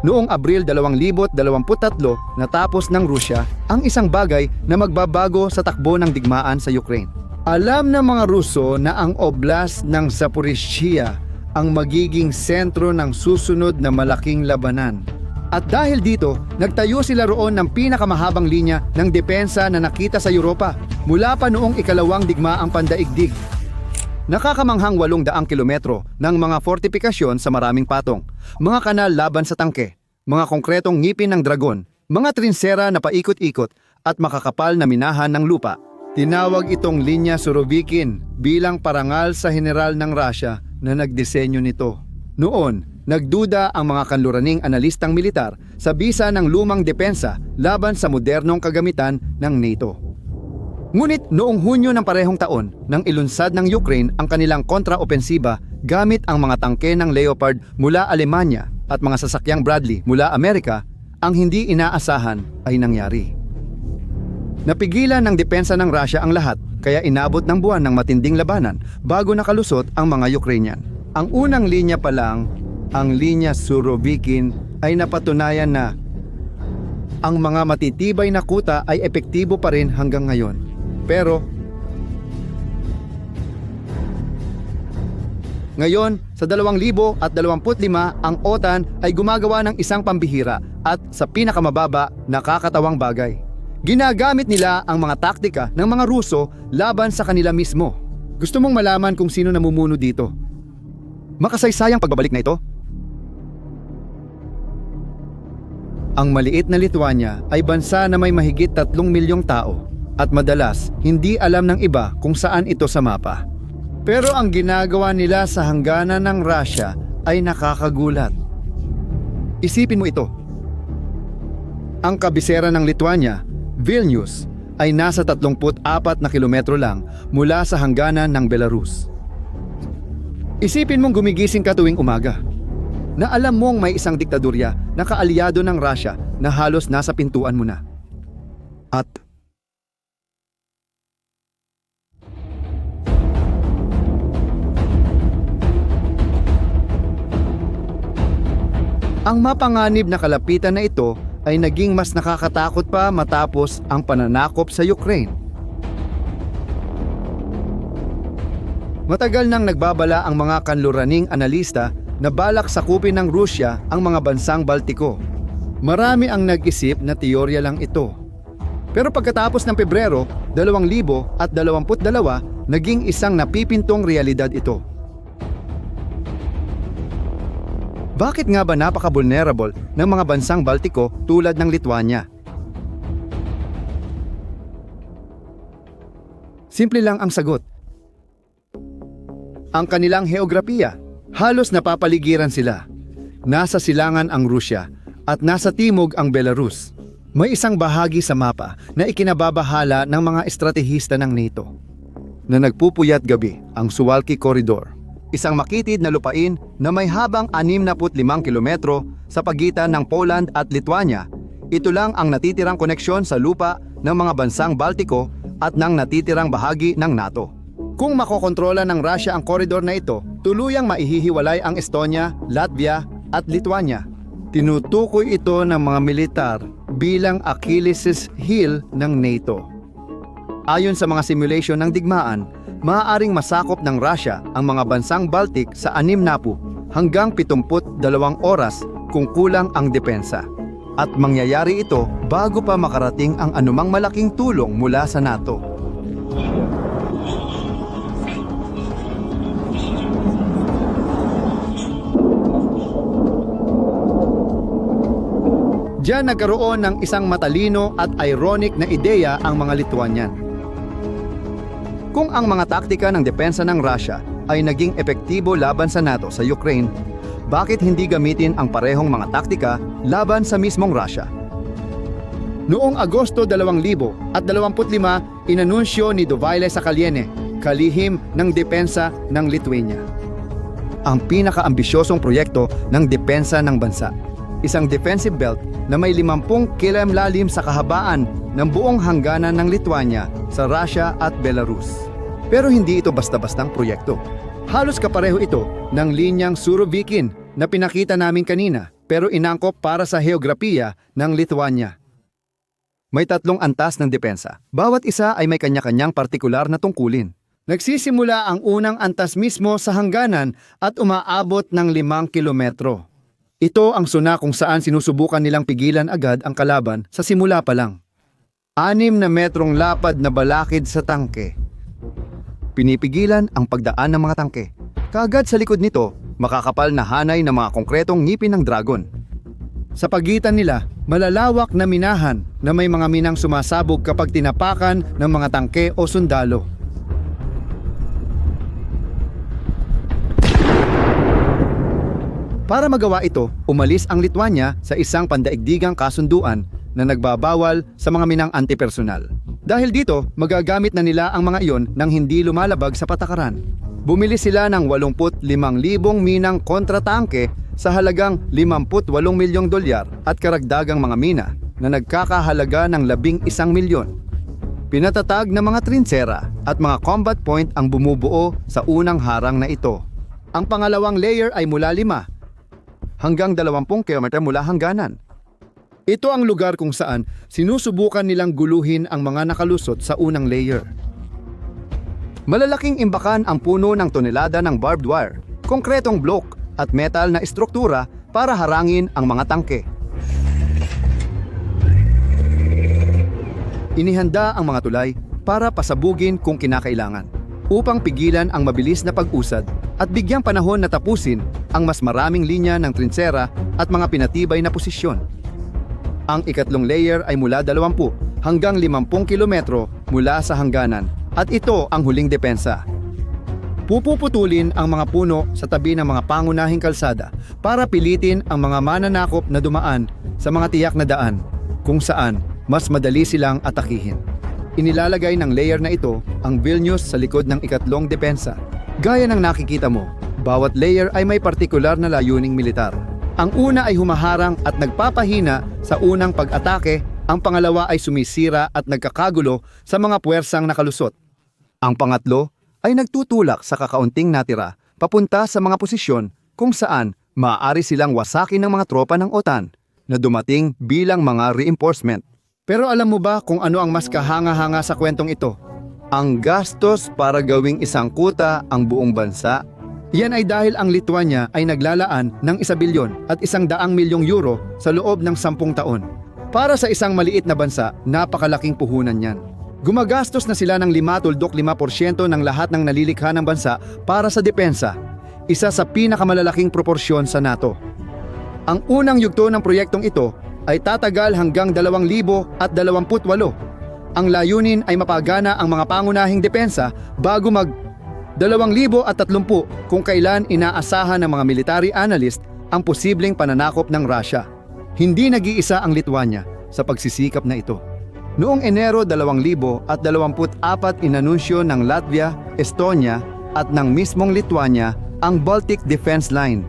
Noong Abril 2023 natapos ng Rusya ang isang bagay na magbabago sa takbo ng digmaan sa Ukraine. Alam ng mga Ruso na ang oblast ng Zaporizhia ang magiging sentro ng susunod na malaking labanan. At dahil dito, nagtayo sila roon ng pinakamahabang linya ng depensa na nakita sa Europa mula pa noong ikalawang digmaang pandaigdig. Nakakamanghang 800 kilometro ng mga fortifikasyon sa maraming patong, mga kanal laban sa tangke, mga konkretong ngipin ng dragon, mga trinsera na paikot-ikot at makakapal na minahan ng lupa. Tinawag itong linya Surovikin bilang parangal sa general ng Russia na nagdisenyo nito. Noon, nagduda ang mga kanluraning analistang militar sa bisa ng lumang depensa laban sa modernong kagamitan ng NATO. Ngunit noong Hunyo ng parehong taon, nang ilunsad ng Ukraine ang kanilang kontraopensiba gamit ang mga tangke ng Leopard mula Alemanya at mga sasakyang Bradley mula Amerika, ang hindi inaasahan ay nangyari. Napigilan ng depensa ng Russia ang lahat kaya inabot ng buwan ng matinding labanan bago nakalusot ang mga Ukrainian. Ang unang linya pa lang, ang linya Surovikin ay napatunayan na ang mga matitibay na kuta ay epektibo pa rin hanggang ngayon. Pero Ngayon, sa 2025 ang OTAN ay gumagawa ng isang pambihira at sa pinakamababa nakakatawang bagay. Ginagamit nila ang mga taktika ng mga Ruso laban sa kanila mismo. Gusto mong malaman kung sino namumuno dito? Makasaysayang pagbabalik na ito? Ang maliit na Lithuania ay bansa na may mahigit 3 milyong tao at madalas hindi alam ng iba kung saan ito sa mapa. Pero ang ginagawa nila sa hangganan ng Russia ay nakakagulat. Isipin mo ito. Ang kabisera ng Lithuania, Vilnius, ay nasa 34 na kilometro lang mula sa hangganan ng Belarus. Isipin mong gumigising ka tuwing umaga na alam mong may isang diktadurya na kaalyado ng Russia na halos nasa pintuan mo na. At Ang mapanganib na kalapitan na ito ay naging mas nakakatakot pa matapos ang pananakop sa Ukraine. Matagal nang nagbabala ang mga kanluraning analista na balak sakupin ng Rusya ang mga bansang Baltiko. Marami ang nag-isip na teorya lang ito. Pero pagkatapos ng Pebrero 2022, naging isang napipintong realidad ito. Bakit nga ba napaka-vulnerable ng mga bansang Baltiko tulad ng Lithuania? Simple lang ang sagot. Ang kanilang heograpiya, halos napapaligiran sila. Nasa silangan ang Rusya at nasa timog ang Belarus. May isang bahagi sa mapa na ikinababahala ng mga estratehista ng NATO na nagpupuyat gabi ang Suwalki Corridor isang makitid na lupain na may habang 65 kilometro sa pagitan ng Poland at Lithuania. Ito lang ang natitirang koneksyon sa lupa ng mga bansang Baltiko at ng natitirang bahagi ng NATO. Kung makokontrola ng Russia ang koridor na ito, tuluyang maihihiwalay ang Estonia, Latvia at Lithuania. Tinutukoy ito ng mga militar bilang Achilles' heel ng NATO. Ayon sa mga simulation ng digmaan, maaaring masakop ng Russia ang mga bansang Baltic sa 60 hanggang 72 oras kung kulang ang depensa. At mangyayari ito bago pa makarating ang anumang malaking tulong mula sa NATO. Diyan nagkaroon ng isang matalino at ironic na ideya ang mga Lithuanian. Kung ang mga taktika ng depensa ng Russia ay naging epektibo laban sa NATO sa Ukraine, bakit hindi gamitin ang parehong mga taktika laban sa mismong Russia? Noong Agosto 2025, inanunsyo ni Dovaile Sakaliene, kalihim ng depensa ng Lithuania. Ang pinakaambisyosong proyekto ng depensa ng bansa. Isang defensive belt na may 50 km lalim sa kahabaan ng buong hangganan ng Lithuania sa Russia at Belarus. Pero hindi ito basta-bastang proyekto. Halos kapareho ito ng linyang Surovikin na pinakita namin kanina. pero inangkop para sa heograpiya ng Lithuania. May tatlong antas ng depensa. Bawat isa ay may kanya-kanyang partikular na tungkulin. Nagsisimula ang unang antas mismo sa hangganan at umaabot ng limang kilometro. Ito ang suna kung saan sinusubukan nilang pigilan agad ang kalaban sa simula pa lang. Anim na metrong lapad na balakid sa tangke. Pinipigilan ang pagdaan ng mga tangke. Kaagad sa likod nito, makakapal na hanay ng mga konkretong ngipin ng dragon. Sa pagitan nila, malalawak na minahan na may mga minang sumasabog kapag tinapakan ng mga tangke o sundalo. Para magawa ito, umalis ang Lithuania sa isang pandaigdigang kasunduan na nagbabawal sa mga minang antipersonal. Dahil dito, magagamit na nila ang mga iyon nang hindi lumalabag sa patakaran. Bumili sila ng 85,000 minang kontratangke sa halagang 58 milyong dolyar at karagdagang mga mina na nagkakahalaga ng 11 milyon. Pinatatag ng mga trinsera at mga combat point ang bumubuo sa unang harang na ito. Ang pangalawang layer ay mula 5 hanggang 20 km mula hangganan. Ito ang lugar kung saan sinusubukan nilang guluhin ang mga nakalusot sa unang layer. Malalaking imbakan ang puno ng tonelada ng barbed wire, konkretong block at metal na estruktura para harangin ang mga tangke. Inihanda ang mga tulay para pasabugin kung kinakailangan upang pigilan ang mabilis na pag-usad at bigyang panahon na tapusin ang mas maraming linya ng trinsera at mga pinatibay na posisyon. Ang ikatlong layer ay mula 20 hanggang 50 kilometro mula sa hangganan at ito ang huling depensa. Pupuputulin ang mga puno sa tabi ng mga pangunahing kalsada para pilitin ang mga mananakop na dumaan sa mga tiyak na daan kung saan mas madali silang atakihin. Inilalagay ng layer na ito ang Vilnius sa likod ng ikatlong depensa. Gaya ng nakikita mo, bawat layer ay may partikular na layuning militar. Ang una ay humaharang at nagpapahina sa unang pag-atake, ang pangalawa ay sumisira at nagkakagulo sa mga puwersang nakalusot. Ang pangatlo ay nagtutulak sa kakaunting natira papunta sa mga posisyon kung saan maaari silang wasakin ng mga tropa ng OTAN na dumating bilang mga reinforcement. Pero alam mo ba kung ano ang mas kahanga-hanga sa kwentong ito? Ang gastos para gawing isang kuta ang buong bansa. Yan ay dahil ang Lithuania ay naglalaan ng isa bilyon at isang daang milyong euro sa loob ng sampung taon. Para sa isang maliit na bansa, napakalaking puhunan yan. Gumagastos na sila ng 5 5% ng lahat ng nalilikha ng bansa para sa depensa, isa sa pinakamalalaking proporsyon sa NATO. Ang unang yugto ng proyektong ito ay tatagal hanggang 2028. Ang layunin ay mapagana ang mga pangunahing depensa bago mag 2030 kung kailan inaasahan ng mga military analyst ang posibleng pananakop ng Russia. Hindi nag-iisa ang Lithuania sa pagsisikap na ito. Noong Enero 2024 inanunsyo ng Latvia, Estonia at ng mismong Lithuania ang Baltic Defense Line.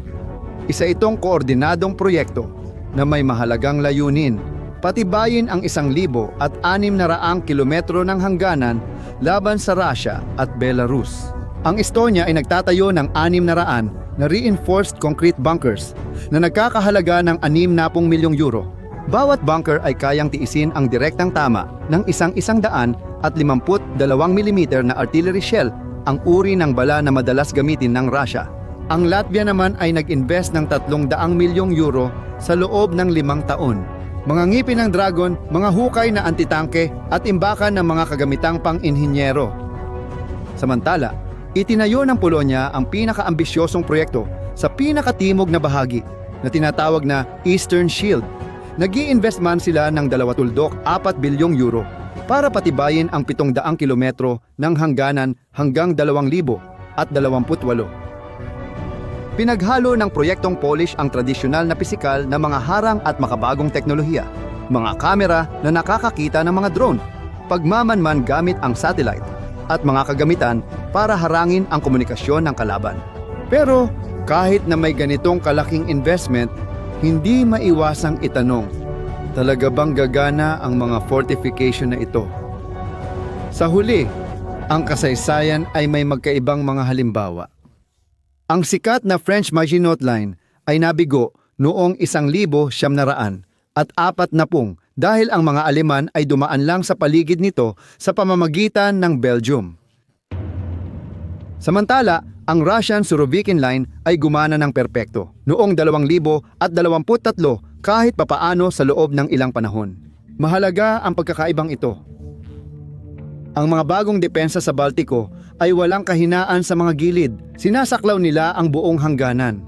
Isa itong koordinadong proyekto na may mahalagang layunin. Patibayin ang isang libo at anim na raang kilometro ng hangganan laban sa Russia at Belarus. Ang Estonia ay nagtatayo ng anim na raan na reinforced concrete bunkers na nagkakahalaga ng anim na pong milyong euro. Bawat bunker ay kayang tiisin ang direktang tama ng isang-isang daan at 52 mm na artillery shell ang uri ng bala na madalas gamitin ng Russia. Ang Latvia naman ay nag-invest ng 300 milyong euro sa loob ng limang taon. Mga ngipin ng dragon, mga hukay na antitangke at imbakan ng mga kagamitang pang-inhinyero. Samantala, itinayo ng Polonya ang pinakaambisyosong proyekto sa pinakatimog na bahagi na tinatawag na Eastern Shield. nag invest man sila ng 24 bilyong euro para patibayin ang 700 kilometro ng hangganan hanggang 2,000 at 28. Pinaghalo ng proyektong Polish ang tradisyonal na pisikal na mga harang at makabagong teknolohiya, mga kamera na nakakakita ng mga drone, pagmamanman gamit ang satellite, at mga kagamitan para harangin ang komunikasyon ng kalaban. Pero kahit na may ganitong kalaking investment, hindi maiwasang itanong, talaga bang gagana ang mga fortification na ito? Sa huli, ang kasaysayan ay may magkaibang mga halimbawa. Ang sikat na French Maginot Line ay nabigo noong isang libo siyam na raan at apat na pung dahil ang mga Aleman ay dumaan lang sa paligid nito sa pamamagitan ng Belgium. Samantala, ang Russian Surovikin Line ay gumana ng perpekto noong 2023 kahit papaano sa loob ng ilang panahon. Mahalaga ang pagkakaibang ito. Ang mga bagong depensa sa Baltiko ay walang kahinaan sa mga gilid. Sinasaklaw nila ang buong hangganan.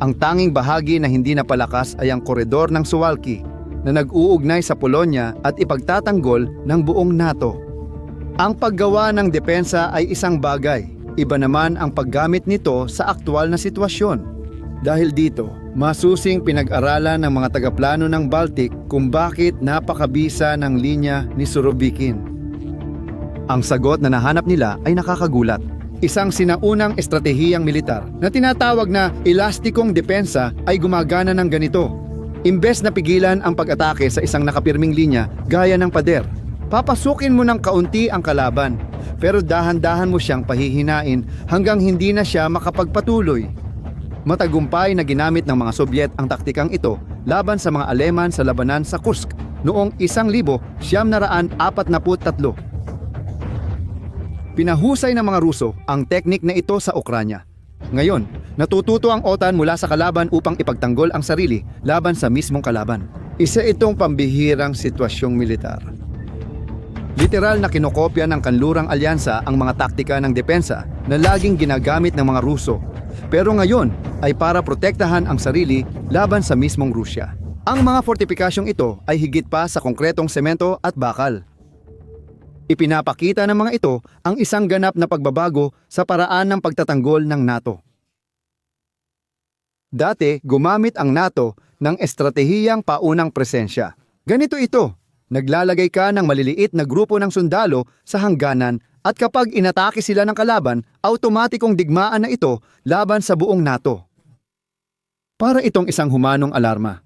Ang tanging bahagi na hindi napalakas ay ang koridor ng Suwalki na nag-uugnay sa Polonya at ipagtatanggol ng buong NATO. Ang paggawa ng depensa ay isang bagay. Iba naman ang paggamit nito sa aktwal na sitwasyon. Dahil dito, masusing pinag-aralan ng mga tagaplano ng Baltic kung bakit napakabisa ng linya ni Surovikin. Ang sagot na nahanap nila ay nakakagulat. Isang sinaunang estratehiyang militar na tinatawag na elastikong depensa ay gumagana ng ganito. Imbes na pigilan ang pag-atake sa isang nakapirming linya gaya ng pader, papasukin mo ng kaunti ang kalaban pero dahan-dahan mo siyang pahihinain hanggang hindi na siya makapagpatuloy. Matagumpay na ginamit ng mga Sobyet ang taktikang ito laban sa mga Aleman sa labanan sa Kursk noong 1943. Pinahusay ng mga Ruso ang teknik na ito sa Ukranya. Ngayon, natututo ang OTAN mula sa kalaban upang ipagtanggol ang sarili laban sa mismong kalaban. Isa itong pambihirang sitwasyong militar. Literal na kinokopya ng kanlurang alyansa ang mga taktika ng depensa na laging ginagamit ng mga Ruso. Pero ngayon ay para protektahan ang sarili laban sa mismong Rusya. Ang mga fortifikasyong ito ay higit pa sa konkretong semento at bakal. Ipinapakita ng mga ito ang isang ganap na pagbabago sa paraan ng pagtatanggol ng NATO. Dati, gumamit ang NATO ng estratehiyang paunang presensya. Ganito ito, naglalagay ka ng maliliit na grupo ng sundalo sa hangganan at kapag inatake sila ng kalaban, automatikong digmaan na ito laban sa buong NATO. Para itong isang humanong alarma.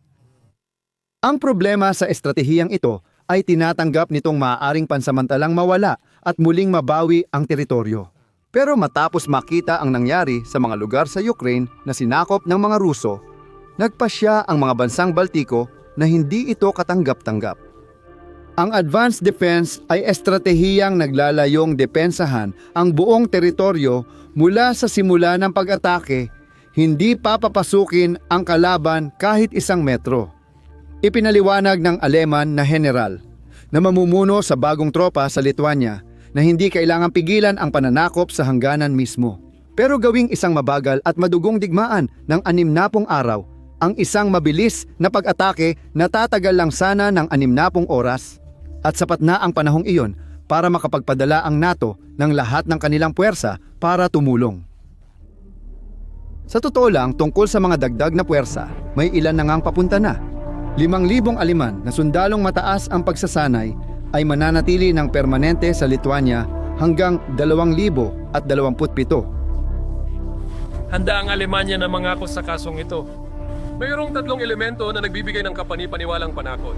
Ang problema sa estratehiyang ito ay tinatanggap nitong maaaring pansamantalang mawala at muling mabawi ang teritoryo. Pero matapos makita ang nangyari sa mga lugar sa Ukraine na sinakop ng mga Ruso, nagpasya ang mga bansang Baltiko na hindi ito katanggap-tanggap. Ang advanced defense ay estratehiyang naglalayong depensahan ang buong teritoryo mula sa simula ng pag-atake, hindi papapasukin ang kalaban kahit isang metro. Ipinaliwanag ng Aleman na general na mamumuno sa bagong tropa sa Lithuania na hindi kailangang pigilan ang pananakop sa hangganan mismo. Pero gawing isang mabagal at madugong digmaan ng anim na pong araw, ang isang mabilis na pag-atake na tatagal lang sana ng anim na pong oras. At sapat na ang panahong iyon para makapagpadala ang NATO ng lahat ng kanilang puwersa para tumulong. Sa totoo lang, tungkol sa mga dagdag na puwersa, may ilan na ngang papunta na Limang libong aliman na sundalong mataas ang pagsasanay ay mananatili ng permanente sa Lithuania hanggang 2,027. Handa ang Alemanya na mangako sa kasong ito. Mayroong tatlong elemento na nagbibigay ng kapani-paniwalang panakot.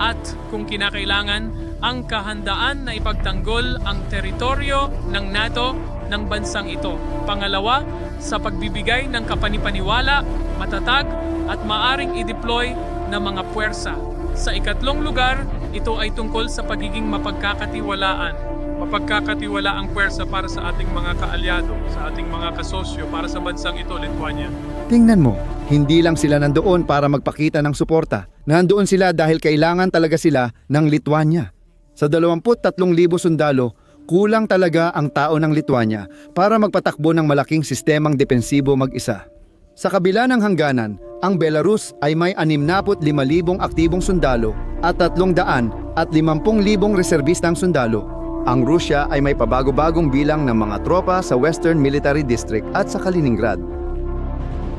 at kung kinakailangan ang kahandaan na ipagtanggol ang teritoryo ng NATO ng bansang ito. Pangalawa, sa pagbibigay ng kapanipaniwala, matatag at maaring i-deploy na mga puwersa. Sa ikatlong lugar, ito ay tungkol sa pagiging mapagkakatiwalaan. Mapagkakatiwala ang puwersa para sa ating mga kaalyado, sa ating mga kasosyo, para sa bansang ito, Lithuania. Tingnan mo, hindi lang sila nandoon para magpakita ng suporta. Nandoon sila dahil kailangan talaga sila ng Lithuania. Sa 23,000 sundalo, kulang talaga ang tao ng Lithuania para magpatakbo ng malaking sistemang depensibo mag-isa. Sa kabila ng hangganan, ang Belarus ay may 65,000 aktibong sundalo at 300 at 50,000 reserbistang sundalo. Ang Rusya ay may pabago-bagong bilang ng mga tropa sa Western Military District at sa Kaliningrad.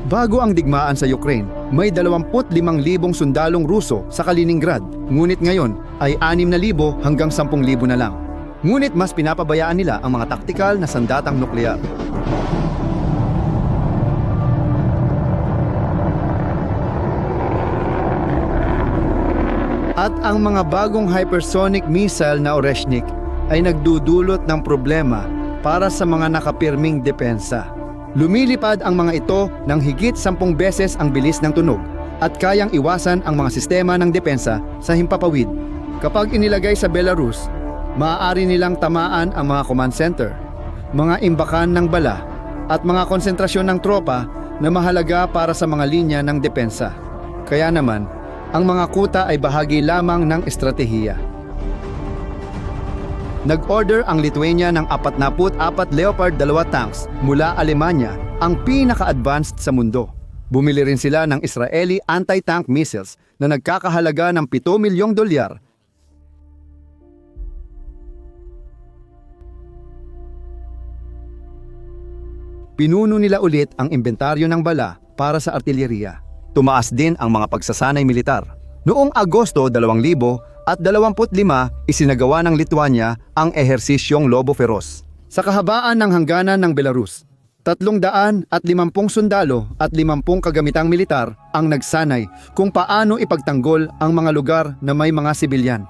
Bago ang digmaan sa Ukraine, may 25,000 sundalong Ruso sa Kaliningrad, ngunit ngayon ay 6,000 hanggang 10,000 na lang. Ngunit mas pinapabayaan nila ang mga taktikal na sandatang nuklear. At ang mga bagong hypersonic missile na Oreshnik ay nagdudulot ng problema para sa mga nakapirming depensa. Lumilipad ang mga ito ng higit sampung beses ang bilis ng tunog at kayang iwasan ang mga sistema ng depensa sa himpapawid. Kapag inilagay sa Belarus, maaari nilang tamaan ang mga command center, mga imbakan ng bala at mga konsentrasyon ng tropa na mahalaga para sa mga linya ng depensa. Kaya naman, ang mga kuta ay bahagi lamang ng estratehiya. Nag-order ang Lithuania ng 44 Leopard 2 tanks mula Alemanya, ang pinaka-advanced sa mundo. Bumili rin sila ng Israeli anti-tank missiles na nagkakahalaga ng 7 milyong dolyar. Pinuno nila ulit ang inventaryo ng bala para sa artilyeriya. Tumaas din ang mga pagsasanay militar. Noong Agosto 2000 at 25 isinagawa ng Lithuania ang ehersisyong Lobo Feroz. Sa kahabaan ng hangganan ng Belarus, 350 sundalo at 50 kagamitang militar ang nagsanay kung paano ipagtanggol ang mga lugar na may mga sibilyan.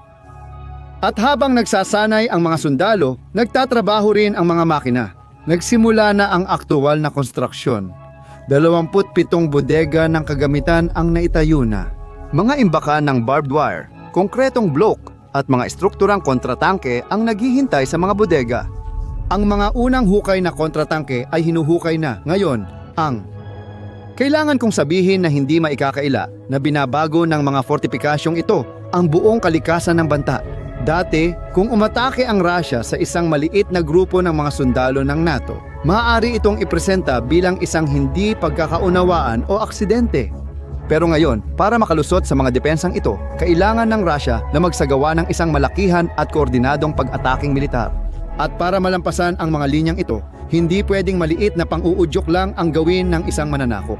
At habang nagsasanay ang mga sundalo, nagtatrabaho rin ang mga makina. Nagsimula na ang aktual na konstruksyon. 27 bodega ng kagamitan ang naitayo na. Mga imbakan ng barbed wire, konkretong block at mga estrukturang kontratangke ang naghihintay sa mga bodega. Ang mga unang hukay na kontratangke ay hinuhukay na. Ngayon, ang kailangan kong sabihin na hindi maikakaila na binabago ng mga fortifikasyong ito ang buong kalikasan ng banta. Dati, kung umatake ang Russia sa isang maliit na grupo ng mga sundalo ng NATO, maaari itong ipresenta bilang isang hindi pagkakaunawaan o aksidente. Pero ngayon, para makalusot sa mga depensang ito, kailangan ng Russia na magsagawa ng isang malakihan at koordinadong pag-ataking militar. At para malampasan ang mga linyang ito, hindi pwedeng maliit na pang-uudyok lang ang gawin ng isang mananakop.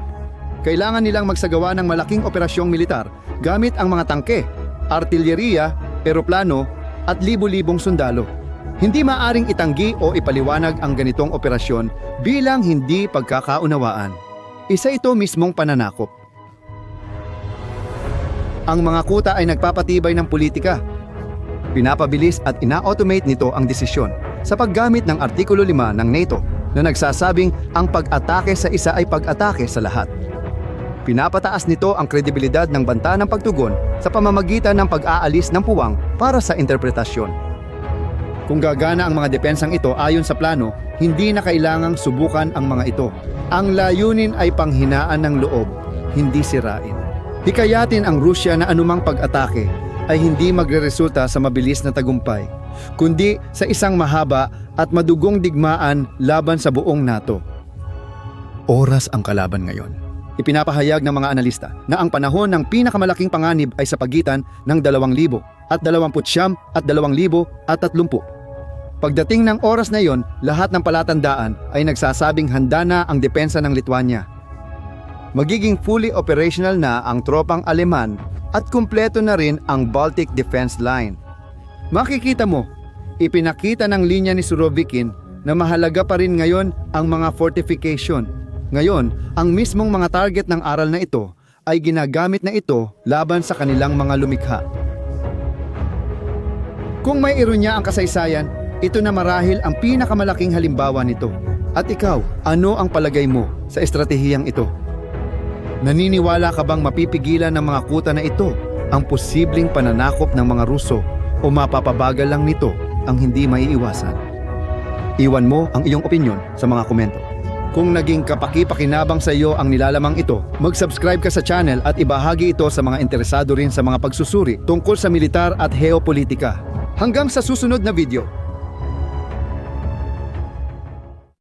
Kailangan nilang magsagawa ng malaking operasyong militar gamit ang mga tangke, artilyeriya, eroplano at libu-libong sundalo. Hindi maaring itanggi o ipaliwanag ang ganitong operasyon bilang hindi pagkakaunawaan. Isa ito mismong pananakop. Ang mga kuta ay nagpapatibay ng politika. Pinapabilis at ina-automate nito ang desisyon sa paggamit ng Artikulo 5 ng NATO na nagsasabing ang pag-atake sa isa ay pag-atake sa lahat. Pinapataas nito ang kredibilidad ng banta ng pagtugon sa pamamagitan ng pag-aalis ng puwang para sa interpretasyon. Kung gagana ang mga depensang ito ayon sa plano, hindi na kailangang subukan ang mga ito. Ang layunin ay panghinaan ng loob, hindi sirain. Hikayatin ang Rusya na anumang pag-atake ay hindi magreresulta sa mabilis na tagumpay, kundi sa isang mahaba at madugong digmaan laban sa buong NATO. Oras ang kalaban ngayon. Ipinapahayag ng mga analista na ang panahon ng pinakamalaking panganib ay sa pagitan ng 2,000 at 29 at 2,000 at 30. Pagdating ng oras na yon, lahat ng palatandaan ay nagsasabing handa na ang depensa ng Lithuania. Magiging fully operational na ang tropang Aleman at kumpleto na rin ang Baltic Defense Line. Makikita mo, ipinakita ng linya ni Surovikin na mahalaga pa rin ngayon ang mga fortification. Ngayon, ang mismong mga target ng aral na ito ay ginagamit na ito laban sa kanilang mga lumikha. Kung may ironya ang kasaysayan, ito na marahil ang pinakamalaking halimbawa nito. At ikaw, ano ang palagay mo sa estratehiyang ito? Naniniwala ka bang mapipigilan ng mga kuta na ito ang posibleng pananakop ng mga Ruso o mapapabagal lang nito ang hindi maiiwasan? Iwan mo ang iyong opinion sa mga komento. Kung naging kapaki-pakinabang sa iyo ang nilalamang ito, mag-subscribe ka sa channel at ibahagi ito sa mga interesado rin sa mga pagsusuri tungkol sa militar at geopolitika. Hanggang sa susunod na video,